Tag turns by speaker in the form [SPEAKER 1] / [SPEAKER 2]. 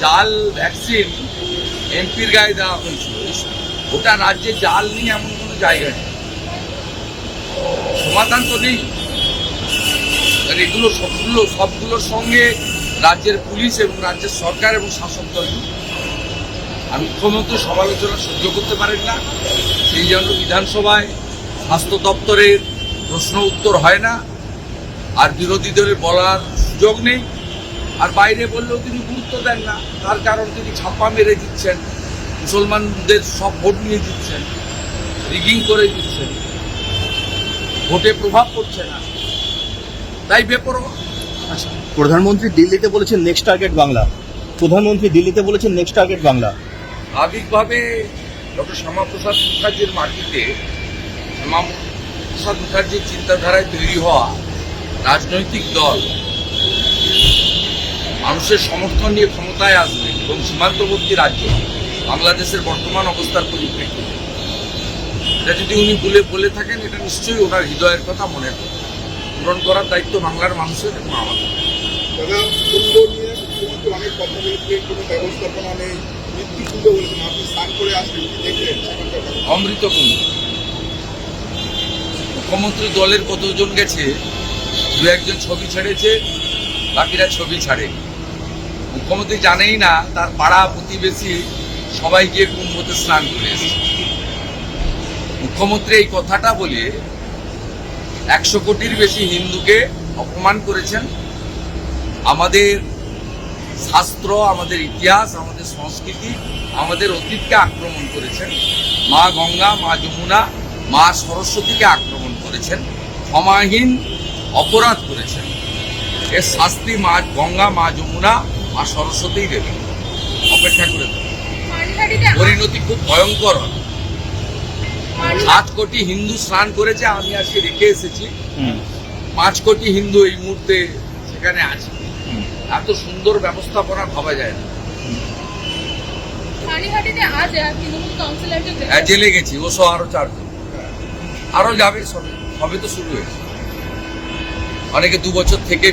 [SPEAKER 1] জাল ভ্যাকসিন এমপির গায়ে দেওয়া হয়েছিল। ওটা রাজ্যে জাল নেই এমন কোনো জায়গা নেই। সমাধান তো নেই। এগুলো সবগুলো, সবগুলোর সঙ্গে রাজ্যের পুলিশ এবং রাজ্যের সরকার এবং শাসক দল। আর মুখ্যমন্ত্রী সমালোচনা সহ্য করতে পারেন না। সেই জন্য বিধানসভায় স্বাস্থ্য দপ্তরের প্রশ্ন উত্তর হয় না। আর বিরোধীদের বলার সুযোগ নেই। আর বাইরে বললেও তিনি গুরুত্ব দেন না। তার কারণ তিনি ছাপ্পা মেরে দিচ্ছেন। মুসলমানদের সব ভোট নিয়ে দিচ্ছেন। রিগিং করে দিচ্ছেন। ভোটে প্রভাব পড়ছে না। তাই বেপরোয়া।
[SPEAKER 2] আচ্ছা প্রধানমন্ত্রী দিল্লিতে বলেছেন নেক্সট টার্গেট বাংলা। প্রধানমন্ত্রী দিল্লিতে বলেছেন নেক্সট টার্গেট বাংলা।
[SPEAKER 1] স্বাভাবিকভাবে ডক্টর শ্যামাপ্রসাদ মুখার্জির মাটিতে শ্যামাপ্রসাদ মুখার্জির চিন্তাধারায় তৈরি হওয়া রাজনৈতিক দল মানুষের সমর্থন নিয়ে ক্ষমতায় আসবে এবং সীমান্তবর্তী রাজ্য বাংলাদেশের বর্তমান অবস্থার পরিপ্রেক্ষিতে। এটা যদি উনি বলে বলে থাকেন এটা নিশ্চয়ই ওনার হৃদয়ের কথা মনে কথা পূরণ করার দায়িত্ব বাংলার মানুষের এবং আমাদের।
[SPEAKER 3] অনেক কথা বলেছে কোনো ব্যবস্থাপনা নেই মৃত্যু বলেছেন আপনি স্নান করে দেখলেন?
[SPEAKER 1] অমৃত মুখ্যমন্ত্রী দলের কতজন গেছে দু একজন ছবি ছেড়েছে বাকিরা ছবি ছাড়ে মুখ্যমন্ত্রী জানেই না, তার পাড়া প্রতিবেশী সবাই গিয়ে কুম্ভতে স্নান করে এসেছে। মুখ্যমন্ত্রী এই কথাটা বলে একশো কোটির বেশি হিন্দুকে অপমান করেছেন। আমাদের শাস্ত্র, আমাদের ইতিহাস, আমাদের সংস্কৃতি, আমাদের অতীতকে আক্রমণ করেছেন। মা গঙ্গা, মা যমুনা, মা সরস্বতীকে আক্রমণ করেছেন। ক্ষমাহীন অপরাধ করেছেন। এর শাস্তি মা গঙ্গা, মা যমুনা মা সরস্বতী দেবে। অপেক্ষা করে পরিণতি খুব ভয়ঙ্কর সাত কোটি হিন্দু স্নান করেছে আমি আজকে রেখে এসেছি। পাঁচ কোটি হিন্দু এই মুহূর্তে সেখানে আছে। এত সুন্দর ব্যবস্থাপনা ভাবা যায় না। হ্যাঁ জেলে গেছি ও সহ আরও চারজন। আরও যাবে সবে সবে তো শুরু হয়েছে। অনেকে দু বছর থেকে